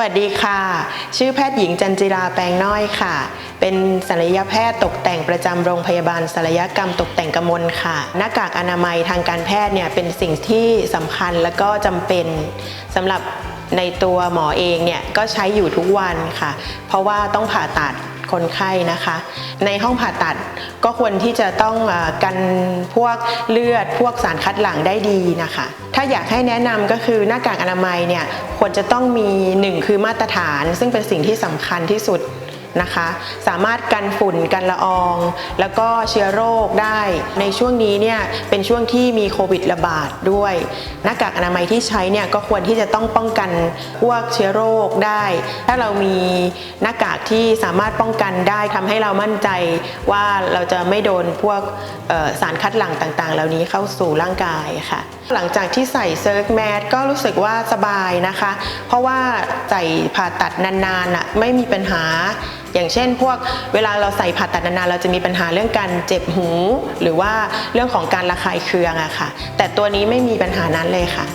วัสดีค่ะ ชื่อแพทย์หญิงจันจิราแปลงน้อยค่ะ เป็นศัลยแพทย์ตกแต่งประจำโรงพยาบาลศัลยกรรมตกแต่งกมลค่ะ หน้ากากอนามัยทางการแพทย์เนี่ยเป็นสิ่งที่สำคัญและก็จำเป็นสำหรับในตัวหมอเองเนี่ยก็ใช้อยู่ทุกวันค่ะ เพราะว่าต้องผ่าตัด คนไข้นะคะ ในห้องผ่าตัดก็ควรที่จะต้องกันพวกเลือดพวกสารคัดหลั่งได้ดีนะคะ ถ้าอยากให้แนะนำก็คือหน้ากากอนามัยเนี่ยควรจะต้องมีหนึ่งคือมาตรฐาน ซึ่งเป็นสิ่งที่สำคัญที่สุด นะคะ สามารถกันฝุ่นกันละออง แล้วก็เชื้อโรคได้ ในช่วงนี้เนี่ยเป็นช่วงที่มีโควิดระบาดด้วย หน้ากากอนามัยที่ใช้เนี่ยก็ควรที่จะต้องป้องกันพวกเชื้อโรคได้ ถ้าเรามีหน้ากากที่สามารถป้องกันได้ทำให้เรามั่นใจว่าเราจะไม่โดนพวกสารคัดหลั่งต่างๆ เหล่านี้เข้าสู่ร่างกายค่ะหลังจากที่ใส่เซิร์ฟแมสก็รู้สึกว่าสบายนะคะ เพราะว่าใส่ผ่าตัดนานๆอะไม่มีปัญหา อย่างเช่น พวกเวลาเราใส่ผ่าตัดนานๆเราจะมีปัญหาเรื่องการเจ็บหู หรือว่าเรื่องของการระคายเคืองอะค่ะ แต่ตัวนี้ไม่มีปัญหานั้นเลยค่ะ